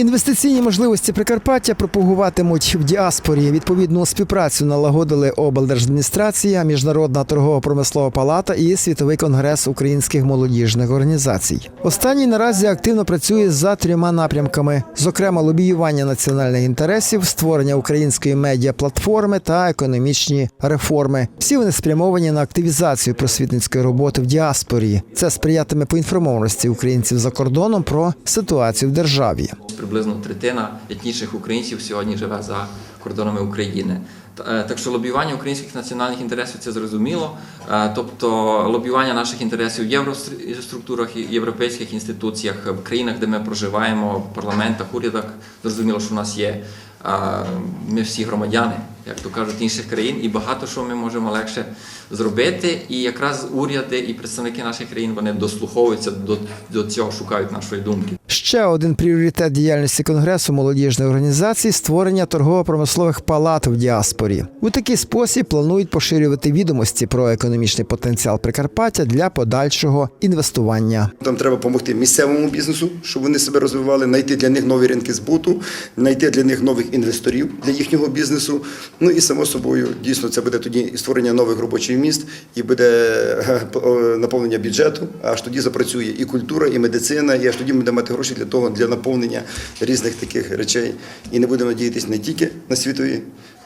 Інвестиційні можливості Прикарпаття пропагуватимуть в діаспорі. Відповідну співпрацю налагодили облдержадміністрація, Міжнародна торгово-промислова палата і Світовий конгрес українських молодіжних організацій. Останній наразі активно працює за трьома напрямками: зокрема, лобіювання національних інтересів, створення української медіаплатформи та економічні реформи. Всі вони спрямовані на активізацію просвітницької роботи в діаспорі. Це сприятиме поінформованості українців за кордоном про ситуацію в державі. Приблизно третина етнічних українців сьогодні живе за кордонами України. Е, Так що лобіювання українських національних інтересів це зрозуміло. Е, Тобто лобіювання наших інтересів в євроструктурах і європейських інституціях, в країнах, де ми проживаємо, в парламентах, урядах. Зрозуміло, що в нас є е, ми всі громадяни, як то кажуть, інших країн, і багато що ми можемо легше зробити. І якраз уряди і представники наших країн вони дослуховуються до, до цього, шукають нашої думки. Ще один пріоритет діяльності конгресу молодіжної організації створення торгово-промислових палат в діаспорі. У такий спосіб планують поширювати відомості про економічний потенціал Прикарпаття для подальшого інвестування. Там треба допомогти місцевому бізнесу, щоб вони себе розвивали, знайти для них нові ринки збуту, знайти для них нових інвесторів для їхнього бізнесу. Ну і само собою, дійсно, це буде тоді і створення нових робочих місць, і буде е, наповнення бюджету. Аж тоді запрацює і культура, і медицина, і аж тоді ми будемо мати гроші для того, для наповнення різних таких речей. І не будемо надіятися не тільки на світову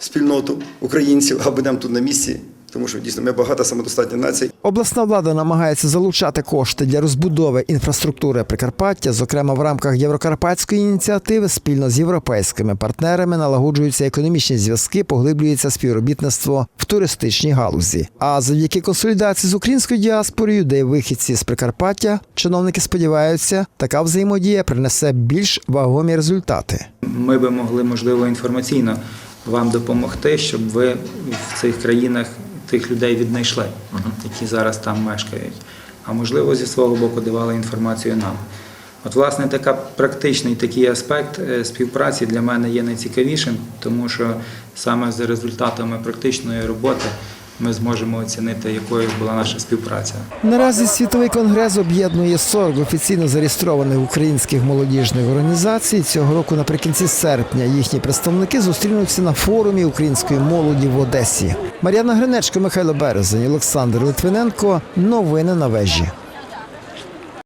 спільноту українців, а будемо тут на місці, тому що дійсно ми багата самодостатня нація. Обласна влада намагається залучати кошти для розбудови інфраструктури Прикарпаття, зокрема в рамках Єврокарпатської ініціативи, спільно з європейськими партнерами налагоджуються економічні зв'язки, поглиблюється співробітництво в туристичній галузі. А завдяки консолідації з українською діаспорою, де вихідці з Прикарпаття, чиновники сподіваються, така взаємодія принесе більш вагомі результати. Ми би могли, можливо, інформаційно вам допомогти, щоб ви в цих країнах тих людей віднайшли, які зараз там мешкають. А можливо, зі свого боку давали інформацію нам. От, власне, така практичний такий аспект е, співпраці для мене є найцікавішим, тому що саме за результатами практичної роботи ми зможемо оцінити, якою була наша співпраця. Наразі світовий конгрес об'єднує 40 офіційно зареєстрованих українських молодіжних організацій. Цього року наприкінці серпня їхні представники зустрінуться на форумі української молоді в Одесі. Мар'яна Гринечко, Михайло Березень, Олександр Литвиненко. Новини на вежі.